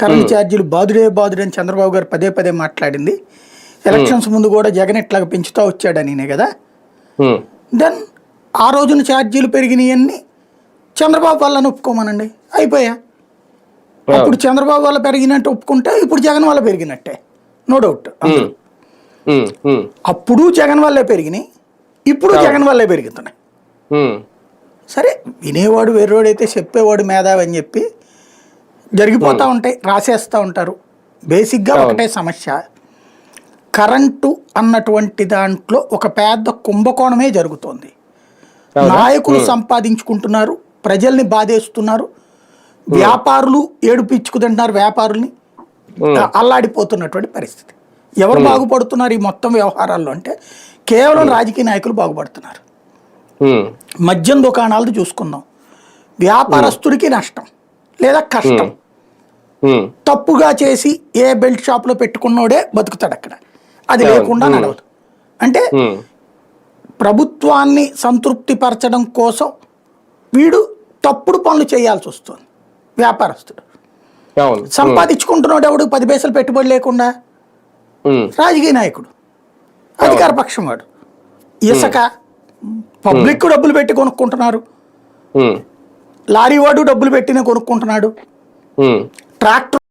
Current ఛార్జీలు బాదుడే బాదుడే అని చంద్రబాబు గారు పదే పదే మాట్లాడింది. ఎలక్షన్స్ ముందు కూడా జగన్ ఇట్లాగ పెంచుతూ వచ్చాడనినే కదా. దెన్ ఆ రోజున ఛార్జీలు పెరిగినాయన్ని చంద్రబాబు వాళ్ళని ఒప్పుకోమనండి. అయిపోయా? అప్పుడు చంద్రబాబు వల్ల పెరిగినట్టు ఒప్పుకుంటే ఇప్పుడు జగన్ వల్ల పెరిగినట్టే. నో డౌట్ అప్పుడు జగన్ వల్లే పెరిగినాయి. ఇప్పుడు జగన్ వల్లే పెరుగుతున్నాయి. సరే వినేవాడు వేరేవాడైతే చెప్పేవాడు మేధావి అని చెప్పి జరిగిపోతూ ఉంటాయి రాసేస్తూ ఉంటారు. బేసిక్గా ఒకటే సమస్య. కరెంటు అన్నటువంటి దాంట్లో ఒక పెద్ద కుంభకోణమే జరుగుతోంది? నాయకులు సంపాదించుకుంటున్నారు ప్రజల్ని బాధేస్తున్నారు వ్యాపారులు ఏడుపిచ్చుకు తింటున్నారు వ్యాపారుల్ని అల్లాడిపోతున్నటువంటి పరిస్థితి. ఎవరు బాగుపడుతున్నారు ఈ మొత్తం వ్యవహారాల్లో అంటే కేవలం రాజకీయ నాయకులు బాగుపడుతున్నారు. మద్యం దుకాణాలది చూసుకుందాం. వ్యాపారస్తుడికి నష్టం. లేదా కష్టం. తప్పుగా చేసి ఏ బెల్ట్ షాప్లో పెట్టుకున్నోడే బతుకుతాడు అక్కడ. అది లేకుండా నడవదు. అంటే ప్రభుత్వాన్ని సంతృప్తి పరచడం కోసం వీడు తప్పుడు పనులు చేయాల్సి వస్తుంది. వ్యాపారస్తుడు. సంపాదించుకుంటున్నాడు ఎవడు? పది పైసలు పెట్టుబడి లేకుండా? రాజకీయ నాయకుడు. అధికార పక్షం వాడు. ఇసుక. పబ్లిక్ డబ్బులు పెట్టి కొనుక్కుంటున్నారు. లారీ వాడు డబ్బులు పెట్టినే కొనుక్కుంటున్నాడు. ట్రాక్టర్